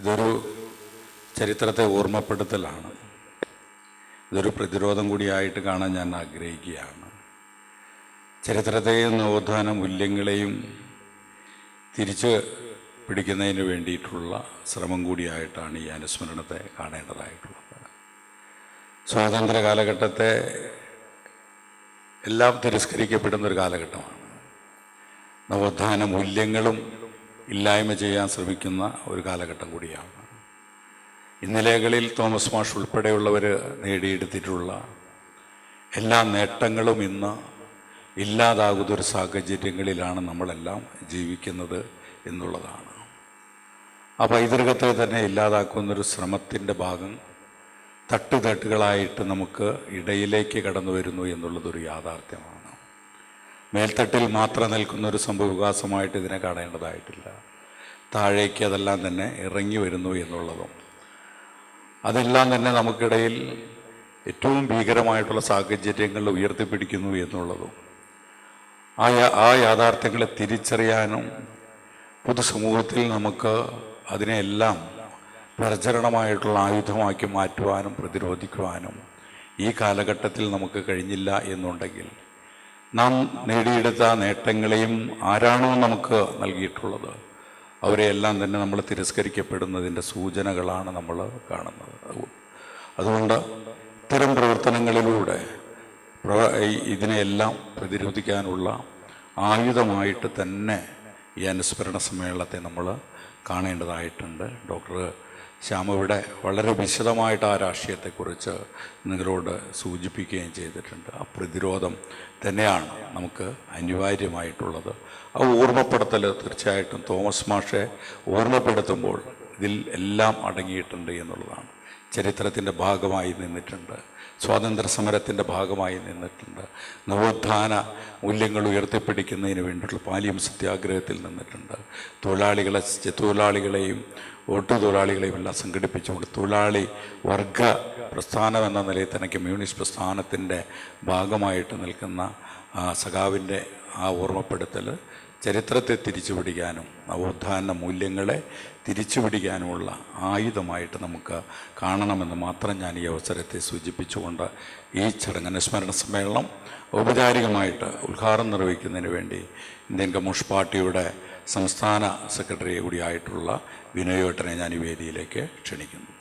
ഇതൊരു ചരിത്രത്തെ ഓർമ്മപ്പെടുത്തലാണ്. ഇതൊരു പ്രതിരോധം കൂടിയായിട്ട് കാണാൻ ഞാൻ ആഗ്രഹിക്കുകയാണ്. ചരിത്രത്തെയും നവോത്ഥാന മൂല്യങ്ങളെയും തിരിച്ച് പിടിക്കുന്നതിന് വേണ്ടിയിട്ടുള്ള ശ്രമം കൂടിയായിട്ടാണ് ഈ അനുസ്മരണത്തെ കാണേണ്ടതായിട്ടുള്ളത്. സ്വാതന്ത്ര്യ കാലഘട്ടത്തെ എല്ലാം തിരസ്കരിക്കപ്പെടുന്ന ഒരു കാലഘട്ടമാണ്. നവോത്ഥാന മൂല്യങ്ങളും ഇല്ലായ്മ ചെയ്യാൻ ശ്രമിക്കുന്ന ഒരു കാലഘട്ടം കൂടിയാണ്. ഇന്നലെകളിൽ തോമസ് മാഷ് ഉൾപ്പെടെയുള്ളവർ നേടിയെടുത്തിട്ടുള്ള എല്ലാ നേട്ടങ്ങളും ഇന്ന് ഇല്ലാതാകുന്ന ഒരു സാഹചര്യങ്ങളിലാണ് നമ്മളെല്ലാം ജീവിക്കുന്നത് എന്നുള്ളതാണ്. ആ പൈതൃകത്തെ തന്നെ ഇല്ലാതാക്കുന്നൊരു ശ്രമത്തിന്റെ ഭാഗം തട്ടുതട്ടുകളായിട്ട് നമുക്ക് ഇടയിലേക്ക് കടന്നു വരുന്നു എന്നുള്ളതൊരു യാഥാർത്ഥ്യമാണ്. മേൽത്തട്ടിൽ മാത്രം നിൽക്കുന്ന ഒരു സംഭവവികാസമായിട്ട് ഇതിനെ കാണേണ്ടതായിട്ടില്ല. താഴേക്ക് അതെല്ലാം തന്നെ ഇറങ്ങി വരുന്നു എന്നുള്ളതും. അതെല്ലാം തന്നെ നമുക്കിടയിൽ ഏറ്റവും ഭീകരമായിട്ടുള്ള സാഹചര്യങ്ങൾ ഉയർത്തിപ്പിടിക്കുന്നു എന്നുള്ളതും. ആ ആ യാഥാർത്ഥ്യങ്ങളെ തിരിച്ചറിയാനും പൊതുസമൂഹത്തിൽ നമുക്ക് അതിനെയെല്ലാം പ്രചരണമായിട്ടുള്ള ആയുധമാക്കി മാറ്റുവാനും പ്രതിരോധിക്കുവാനും ഈ കാലഘട്ടത്തിൽ നമുക്ക് കഴിഞ്ഞില്ല എന്നുണ്ടെങ്കിൽ നാം നേടിയെടുത്ത നേട്ടങ്ങളെയും ആരാണോ നമുക്ക് നൽകിയിട്ടുള്ളത്. അവരെയെല്ലാം തന്നെ നമ്മൾ തിരസ്കരിക്കപ്പെടുന്നതിന്റെ സൂചനകളാണ് നമ്മൾ കാണുന്നത്. അതുകൊണ്ട് ഇത്തരം പ്രവർത്തനങ്ങളിലൂടെ പ്ര- ഇതിനെയെല്ലാം പ്രതിരോധിക്കാനുള്ള ആയുധമായിട്ട് തന്നെ ഈ അനുസ്മരണ സമ്മേളനത്തെ നമ്മൾ കാണേണ്ടതായിട്ടുണ്ട്. ഡോക്ടർ ശ്യാം ഇവിടെ വളരെ വിശദമായിട്ട് ആ രാഷ്ട്രീയത്തെക്കുറിച്ച് നിങ്ങളോട് സൂചിപ്പിക്കുകയും ചെയ്തിട്ടുണ്ട്. ആ പ്രതിരോധം തന്നെയാണ് നമുക്ക് അനിവാര്യമായിട്ടുള്ളത്. ആ ഓർമ്മപ്പെടുത്തൽ തീർച്ചയായിട്ടും തോമസ് മാഷെ ഓർമ്മപ്പെടുത്തുമ്പോൾ ഇതിൽ എല്ലാം അടങ്ങിയിട്ടുണ്ട് എന്നുള്ളതാണ്. ചരിത്രത്തിന്റെ ഭാഗമായി നിന്നിട്ടുണ്ട്. സ്വാതന്ത്ര്യ സമരത്തിന്റെ ഭാഗമായി നിന്നിട്ടുണ്ട്. നവോത്ഥാന മൂല്യങ്ങൾ ഉയർത്തിപ്പിടിക്കുന്നതിന് വേണ്ടിയിട്ടുള്ള പാലിയം സത്യാഗ്രഹത്തിൽ നിന്നിട്ടുണ്ട്. തൊഴിലാളികളെ തൊഴിലാളികളെയും ഓട്ടു തൊഴിലാളികളെയും എല്ലാം സംഘടിപ്പിച്ചുകൊണ്ട് തൊഴിലാളി വർഗ പ്രസ്ഥാനം എന്ന നിലയിൽ തന്നെ കമ്മ്യൂണിസ്റ്റ് പ്രസ്ഥാനത്തിന്റെ ഭാഗമായിട്ട് നിൽക്കുന്ന സഖാവിന്റെ ആ ഓർമ്മപ്പെടുത്തൽ ചരിത്രത്തെ തിരിച്ചുപിടിക്കാനും നവോത്ഥാന മൂല്യങ്ങളെ തിരിച്ചുപിടിക്കാനുമുള്ള ആയുധമായിട്ട് നമുക്ക് കാണണമെന്ന് മാത്രം ഞാൻ ഈ അവസരത്തെ സൂചിപ്പിച്ചുകൊണ്ട് ഈ ചടങ്ങ് അനുസ്മരണ സമ്മേളനം ഔപചാരികമായിട്ട് ഉദ്ഘാടനം നിർവഹിക്കുന്നതിന് വേണ്ടി ഇന്ത്യൻ കമ്മ്യൂണിസ്റ്റ് പാർട്ടിയുടെ സംസ്ഥാന സെക്രട്ടറി കൂടിയായിട്ടുള്ള വിനയോട്ടനെ ഞാൻ ഈ വേദിയിലേക്ക് ക്ഷണിക്കുന്നു.